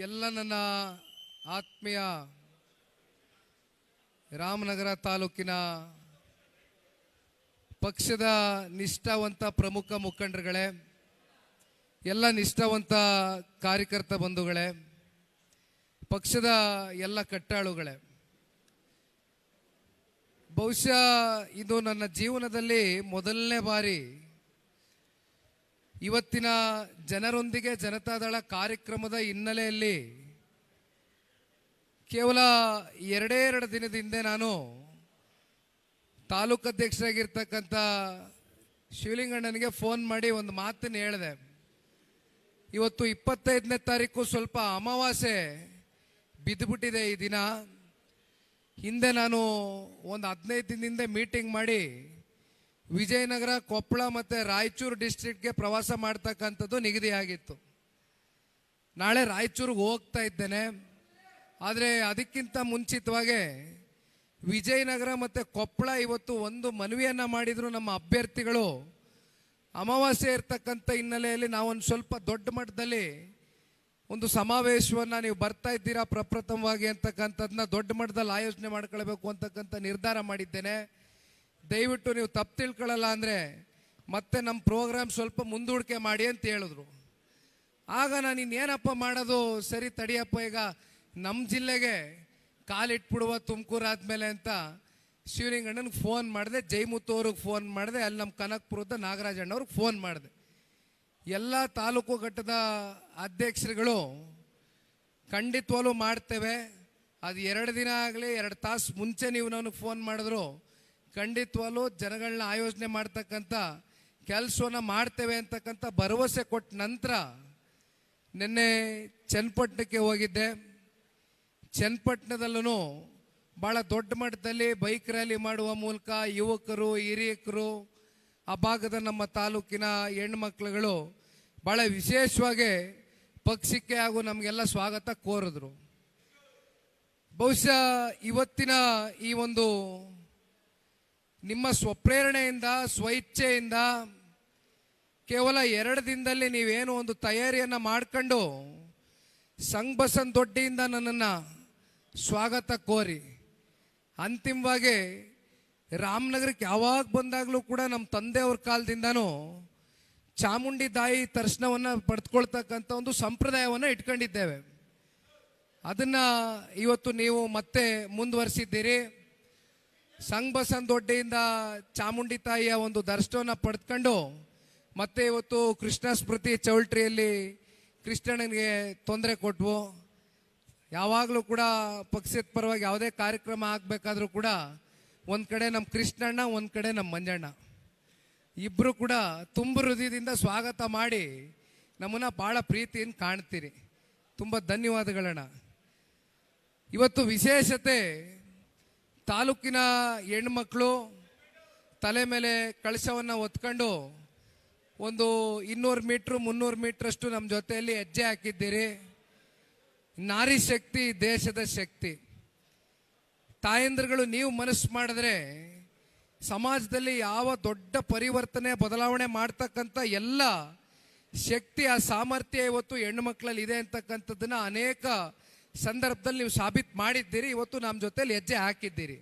ಎಲ್ಲ ನನ್ನ ಆತ್ಮೀಯ ರಾಮನಗರ ತಾಲೂಕಿನ ಪಕ್ಷದ ನಿಷ್ಠಾವಂತ ಪ್ರಮುಖ ಮುಖಂಡರುಗಳೇ, ಎಲ್ಲ ನಿಷ್ಠಾವಂತ ಕಾರ್ಯಕರ್ತ ಬಂಧುಗಳೇ, ಪಕ್ಷದ ಎಲ್ಲ ಕಟ್ಟಾಳುಗಳೇ, ಬಹುಶಃ ಇದು ನನ್ನ ಜೀವನದಲ್ಲಿ ಮೊದಲನೇ ಬಾರಿ ಇವತ್ತಿನ ಜನರೊಂದಿಗೆ ಜನತಾದಳ ಕಾರ್ಯಕ್ರಮದ ಹಿನ್ನೆಲೆಯಲ್ಲಿ ಕೇವಲ ಎರಡೇ ಎರಡು ದಿನದ ಹಿಂದೆ ನಾನು ತಾಲೂಕು ಅಧ್ಯಕ್ಷರಾಗಿರ್ತಕ್ಕಂಥ ಶಿವಲಿಂಗಣ್ಣನಿಗೆ ಫೋನ್ ಮಾಡಿ ಒಂದು ಮಾತನ್ನು ಹೇಳಿದೆ. ಇವತ್ತು ಇಪ್ಪತ್ತೈದನೇ ತಾರೀಕು ಸ್ವಲ್ಪ ಅಮಾವಾಸ್ಯೆ ಬಿದ್ದುಬಿಟ್ಟಿದೆ ಈ ದಿನ. ಹಿಂದೆ ನಾನು ಒಂದು ಹದಿನೈದು ದಿನದಿಂದ ಮೀಟಿಂಗ್ ಮಾಡಿ ವಿಜಯನಗರ, ಕೊಪ್ಪಳ ಮತ್ತು ರಾಯಚೂರು ಡಿಸ್ಟ್ರಿಕ್ಟ್ಗೆ ಪ್ರವಾಸ ಮಾಡ್ತಕ್ಕಂಥದ್ದು ನಿಗದಿಯಾಗಿತ್ತು. ನಾಳೆ ರಾಯಚೂರಿಗೆ ಹೋಗ್ತಾ ಇದ್ದೇನೆ. ಆದರೆ ಅದಕ್ಕಿಂತ ಮುಂಚಿತವಾಗಿ ವಿಜಯನಗರ ಮತ್ತು ಕೊಪ್ಪಳ ಇವತ್ತು ಒಂದು ಮನವಿಯನ್ನು ಮಾಡಿದ್ರು ನಮ್ಮ ಅಭ್ಯರ್ಥಿಗಳು. ಅಮಾವಾಸ್ಯೆ ಇರ್ತಕ್ಕಂಥ ಹಿನ್ನೆಲೆಯಲ್ಲಿ ನಾವೊಂದು ಸ್ವಲ್ಪ ದೊಡ್ಡ ಮಟ್ಟದಲ್ಲಿ ಒಂದು ಸಮಾವೇಶವನ್ನು ನೀವು ಬರ್ತಾ ಇದ್ದೀರಾ ಪ್ರಪ್ರಥಮವಾಗಿ ಅಂತಕ್ಕಂಥದ್ದನ್ನ ದೊಡ್ಡ ಮಟ್ಟದಲ್ಲಿ ಆಯೋಜನೆ ಮಾಡ್ಕೊಳ್ಬೇಕು ಅಂತಕ್ಕಂಥ ನಿರ್ಧಾರ ಮಾಡಿದ್ದೇನೆ. ದಯವಿಟ್ಟು ನೀವು ತಪ್ಪು ತಿಳ್ಕೊಳ್ಳಲ್ಲ ಅಂದರೆ ಮತ್ತೆ ನಮ್ಮ ಪ್ರೋಗ್ರಾಮ್ ಸ್ವಲ್ಪ ಮುಂದೂಡಿಕೆ ಮಾಡಿ ಅಂತ ಹೇಳಿದ್ರು. ಆಗ ನಾನು ಇನ್ನೇನಪ್ಪ ಮಾಡೋದು? ಸರಿ ತಡಿಯಪ್ಪ, ಈಗ ನಮ್ಮ ಜಿಲ್ಲೆಗೆ ಕಾಲಿಟ್ಬಿಡುವ ತುಮಕೂರು ಆದಮೇಲೆ ಅಂತ ಶಿವಲಿಂಗಣ್ಣನಿಗೆ ಫೋನ್ ಮಾಡಿದೆ ಜೈಮುತ್ತು ಅವ್ರಿಗೆ ಫೋನ್ ಮಾಡಿದೆ, ಅಲ್ಲಿ ನಮ್ಮ ಕನಕಪುರದ ನಾಗರಾಜಣ್ಣವ್ರಿಗೆ ಫೋನ್ ಮಾಡಿದೆ. ಎಲ್ಲ ತಾಲೂಕು ಘಟ್ಟದ ಅಧ್ಯಕ್ಷರುಗಳು ಖಂಡಿತವಾಗ್ಲೂ ಮಾಡ್ತೇವೆ. ಅದು ಎರಡು ದಿನ ಆಗಲಿ, ಎರಡು ತಾಸು ಮುಂಚೆ ನೀವು ನನಗೆ ಫೋನ್ ಮಾಡಿದ್ರು. ಖಂಡಿತವಾಗ್ಲೂ ಜನಗಳನ್ನ ಆಯೋಜನೆ ಮಾಡ್ತಕ್ಕಂಥ ಕೆಲಸವನ್ನು ಮಾಡ್ತೇವೆ ಅಂತಕ್ಕಂಥ ಭರವಸೆ ಕೊಟ್ಟ ನಂತರ ನಿನ್ನೆ ಚನ್ನಪಟ್ಟಣಕ್ಕೆ ಹೋಗಿದ್ದೆ. ಚನ್ನಪಟ್ಟಣದಲ್ಲೂ ಭಾಳ ದೊಡ್ಡ ಮಟ್ಟದಲ್ಲಿ ಬೈಕ್ ರ್ಯಾಲಿ ಮಾಡುವ ಮೂಲಕ ಯುವಕರು, ಹಿರಿಯಕರು, ಆ ಭಾಗದ ನಮ್ಮ ತಾಲೂಕಿನ ಹೆಣ್ಮಕ್ಳುಗಳು ಭಾಳ ವಿಶೇಷವಾಗಿ ಪಕ್ಷಕ್ಕೆ ಹಾಗೂ ನಮಗೆಲ್ಲ ಸ್ವಾಗತ ಕೋರಿದ್ರು. ಬಹುಶಃ ಇವತ್ತಿನ ಈ ಒಂದು ನಿಮ್ಮ ಸ್ವಪ್ರೇರಣೆಯಿಂದ ಸ್ವಇಚ್ಛೆಯಿಂದ ಕೇವಲ ಎರಡು ದಿನದಲ್ಲಿ ನೀವೇನು ಒಂದು ತಯಾರಿಯನ್ನು ಮಾಡ್ಕೊಂಡು ಸಂಘ ಬಸನ್ ದೊಡ್ಡಿಯಿಂದ ನನ್ನನ್ನು ಸ್ವಾಗತ ಕೋರಿ ಅಂತಿಮವಾಗಿ ರಾಮನಗರಕ್ಕೆ ಯಾವಾಗ ಬಂದಾಗಲೂ ಕೂಡ ನಮ್ಮ ತಂದೆಯವ್ರ ಕಾಲದಿಂದನೂ ಚಾಮುಂಡಿ ತಾಯಿ ದರ್ಶನವನ್ನು ಪಡೆದುಕೊಳ್ತಕ್ಕಂಥ ಒಂದು ಸಂಪ್ರದಾಯವನ್ನು ಇಟ್ಕೊಂಡಿದ್ದೇವೆ. ಅದನ್ನು ಇವತ್ತು ನೀವು ಮತ್ತೆ ಮುಂದುವರಿಸಿದ್ದೀರಿ. ಸಂಘ ದೊಡ್ಡೆಯಿಂದ ಚಾಮುಂಡಿ ತಾಯಿಯ ಒಂದು ದರ್ಶನವನ್ನು ಪಡೆದುಕೊಂಡು ಮತ್ತೆ ಇವತ್ತು ಕೃಷ್ಣ ಸ್ಮೃತಿ ಚೌಲ್ಟ್ರಿಯಲ್ಲಿ ಕೃಷ್ಣನಿಗೆ ತೊಂದರೆ ಕೊಟ್ವು. ಯಾವಾಗಲೂ ಕೂಡ ಪಕ್ಷದ ಪರವಾಗಿ ಯಾವುದೇ ಕಾರ್ಯಕ್ರಮ ಆಗಬೇಕಾದ್ರೂ ಕೂಡ ಒಂದು ಕಡೆ ನಮ್ಮ ಕೃಷ್ಣಣ್ಣ, ಒಂದು ಕಡೆ ನಮ್ಮ ಮಂಜಣ್ಣ. ಇಬ್ಬರು ಕೂಡ ತುಂಬ ಹೃದಯದಿಂದ ಸ್ವಾಗತ ಮಾಡಿ ನಮ್ಮನ್ನು ಭಾಳ ಪ್ರೀತಿಯಿಂದ ಕಾಣ್ತೀರಿ. ತುಂಬ ಧನ್ಯವಾದಗಳಣ್ಣ. ಇವತ್ತು ವಿಶೇಷತೆ ತಾಲೂಕಿನ ಹೆಣ್ಮಕ್ಳು ತಲೆ ಮೇಲೆ ಕಳಶವನ್ನು ಹೊತ್ಕೊಂಡು ಒಂದು ಇನ್ನೂರು ಮೀಟ್ರ್, ಮುನ್ನೂರು ಮೀಟ್ರಷ್ಟು ನಮ್ಮ ಜೊತೆಯಲ್ಲಿ ಹೆಜ್ಜೆ ಹಾಕಿದ್ದೀರಿ. ನಾರಿ ಶಕ್ತಿ, ದೇಶದ ಶಕ್ತಿ. ತಾಯಂದ್ರಗಳು ನೀವು ಮನಸ್ಸು ಮಾಡಿದ್ರೆ ಸಮಾಜದಲ್ಲಿ ಯಾವ ದೊಡ್ಡ ಪರಿವರ್ತನೆ, ಬದಲಾವಣೆ ಮಾಡ್ತಕ್ಕಂಥ ಎಲ್ಲ ಶಕ್ತಿ, ಆ ಸಾಮರ್ಥ್ಯ ಇವತ್ತು ಹೆಣ್ಣು ಮಕ್ಕಳಲ್ಲಿ ಇದೆ ಅಂತಕ್ಕಂಥದ್ದನ್ನ ಅನೇಕ ಸಂದರ್ಭದಲ್ಲಿ ನೀವು ಸಾಬೀತು ಮಾಡಿದ್ದೀರಿ, ಇವತ್ತು ನಮ್ಮ ಜೊತೆಲಿ ಹೆಜ್ಜೆ ಹಾಕಿದ್ದೀರಿ.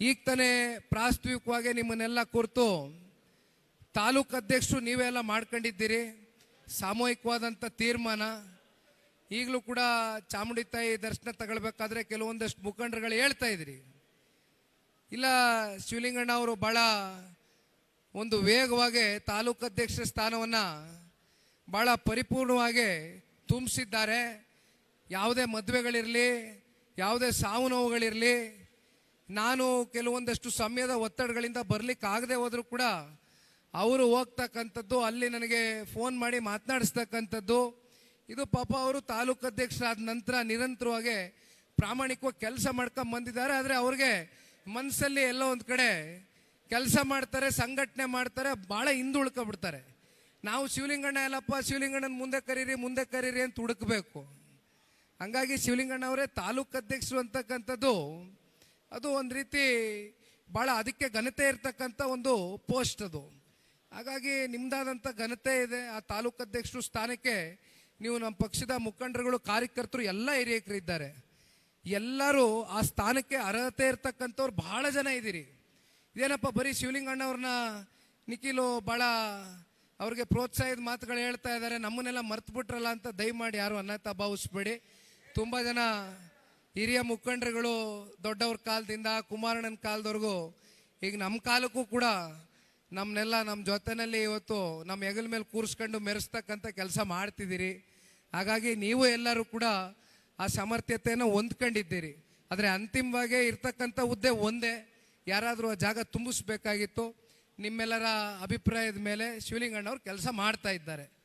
ಈಗ ತಾನೇ ಪ್ರಾಸ್ತಾವಿಕವಾಗಿ ನಿಮ್ಮನ್ನೆಲ್ಲ ಕುರಿತು ತಾಲೂಕು ಅಧ್ಯಕ್ಷರು ನೀವೆಲ್ಲ ಮಾಡ್ಕೊಂಡಿದ್ದೀರಿ, ಸಾಮೂಹಿಕವಾದಂಥ ತೀರ್ಮಾನ. ಈಗಲೂ ಕೂಡ ಚಾಮುಂಡಿ ತಾಯಿ ದರ್ಶನ ತಗೊಳ್ಬೇಕಾದ್ರೆ ಕೆಲವೊಂದಷ್ಟು ಮುಖಂಡರುಗಳು ಹೇಳ್ತಾ ಇದ್ರಿ. ಇಲ್ಲ, ಶಿವಲಿಂಗಣ್ಣ ಅವರು ಭಾಳ ಒಂದು ವೇಗವಾಗಿ ತಾಲೂಕು ಅಧ್ಯಕ್ಷ ಸ್ಥಾನವನ್ನು ಭಾಳ ಪರಿಪೂರ್ಣವಾಗಿ ತುಂಬಿಸಿದ್ದಾರೆ. ಯಾವುದೇ ಮದುವೆಗಳಿರಲಿ, ಯಾವುದೇ ಸಾವು ನೋವುಗಳಿರಲಿ, ನಾನು ಕೆಲವೊಂದಷ್ಟು ಸಮಯದ ಒತ್ತಡಗಳಿಂದ ಬರ್ಲಿಕ್ಕೆ ಆಗದೆ ಹೋದರೂ ಕೂಡ ಅವರು ಹೋಗ್ತಕ್ಕಂಥದ್ದು, ಅಲ್ಲಿ ನನಗೆ ಫೋನ್ ಮಾಡಿ ಮಾತನಾಡಿಸ್ತಕ್ಕಂಥದ್ದು. ಇದು ಪಾಪ ಅವರು ತಾಲೂಕು ಅಧ್ಯಕ್ಷರಾದ ನಂತರ ನಿರಂತರವಾಗಿ ಪ್ರಾಮಾಣಿಕವಾಗಿ ಕೆಲಸ ಮಾಡ್ಕೊಂಡು ಬಂದಿದ್ದಾರೆ. ಆದರೆ ಅವ್ರಿಗೆ ಮನಸ್ಸಲ್ಲಿ ಎಲ್ಲೋ ಒಂದು ಕಡೆ ಕೆಲಸ ಮಾಡ್ತಾರೆ, ಸಂಘಟನೆ ಮಾಡ್ತಾರೆ, ಭಾಳ ಹಿಂದುಳ್ಕೊಬಿಡ್ತಾರೆ. ನಾವು ಶಿವಲಿಂಗಣ್ಣ ಎಲ್ಲಪ್ಪ ಶಿವಲಿಂಗಣ್ಣನ ಮುಂದೆ ಕರೀರಿ ಮುಂದೆ ಕರೀರಿ ಅಂತ ಹುಡುಕ್ಬೇಕು. ಹಂಗಾಗಿ ಶಿವಲಿಂಗಣ್ಣ ಅವರೇ ತಾಲೂಕು ಅಧ್ಯಕ್ಷರು ಅಂತಕ್ಕಂಥದ್ದು, ಅದು ಒಂದು ರೀತಿ ಭಾಳ ಅದಕ್ಕೆ ಘನತೆ ಇರತಕ್ಕಂಥ ಒಂದು ಪೋಸ್ಟ್ ಅದು. ಹಾಗಾಗಿ ನಿಮ್ಮದಾದಂಥ ಘನತೆ ಇದೆ, ಆ ತಾಲೂಕು ಅಧ್ಯಕ್ಷರು ಸ್ಥಾನಕ್ಕೆ ನೀವು ನಮ್ಮ ಪಕ್ಷದ ಮುಖಂಡರುಗಳು, ಕಾರ್ಯಕರ್ತರು, ಎಲ್ಲ ಹಿರಿಯಕರು ಇದ್ದಾರೆ. ಎಲ್ಲರೂ ಆ ಸ್ಥಾನಕ್ಕೆ ಅರ್ಹತೆ ಇರ್ತಕ್ಕಂಥವ್ರು ಭಾಳ ಜನ ಇದ್ದೀರಿ. ಇದೇನಪ್ಪ ಬರೀ ಶಿವಲಿಂಗಣ್ಣವ್ರನ್ನ ನಿಖಿಲು ಭಾಳ ಅವ್ರಿಗೆ ಪ್ರೋತ್ಸಾಹದ ಮಾತುಗಳು ಹೇಳ್ತಾ ಇದ್ದಾರೆ, ನಮ್ಮನ್ನೆಲ್ಲ ಮರ್ತು ಬಿಟ್ರಲ್ಲ ಅಂತ ದಯಮಾಡಿ ಯಾರು ಅನ್ನತ ಭಾವಿಸ್ಬೇಡಿ. ತುಂಬ ಜನ ಹಿರಿಯ ಮುಖಂಡರುಗಳು ದೊಡ್ಡವ್ರ ಕಾಲದಿಂದ, ಕುಮಾರಣ್ಣನ ಕಾಲದವರೆಗೂ, ಈಗ ನಮ್ಮ ಕಾಲಕ್ಕೂ ಕೂಡ ನಮ್ಮನ್ನೆಲ್ಲ ನಮ್ಮ ಜೊತೆನಲ್ಲಿ ಇವತ್ತು ನಮ್ಮ ಹೆಗಲ ಮೇಲೆ ಕೂರಿಸ್ಕೊಂಡು ಮೆರೆಸ್ತಕ್ಕಂಥ ಕೆಲಸ ಮಾಡ್ತಿದ್ದೀರಿ. ಹಾಗಾಗಿ ನೀವು ಎಲ್ಲರೂ ಕೂಡ ಆ ಸಮರ್ಥ್ಯತೆಯನ್ನು ಹೊಂದ್ಕೊಂಡಿದ್ದೀರಿ. ಆದರೆ ಅಂತಿಮವಾಗಿ ಇರ್ತಕ್ಕಂಥ ಹುದ್ದೆ ಒಂದೇ. ಯಾರಾದರೂ ಆ ಜಾಗ ತುಂಬಿಸ್ಬೇಕಾಗಿತ್ತು. ನಿಮ್ಮೆಲ್ಲರ ಅಭಿಪ್ರಾಯದ ಮೇಲೆ ಶಿವಲಿಂಗಣ್ಣವ್ರು ಕೆಲಸ ಮಾಡ್ತಾ ಇದ್ದಾರೆ.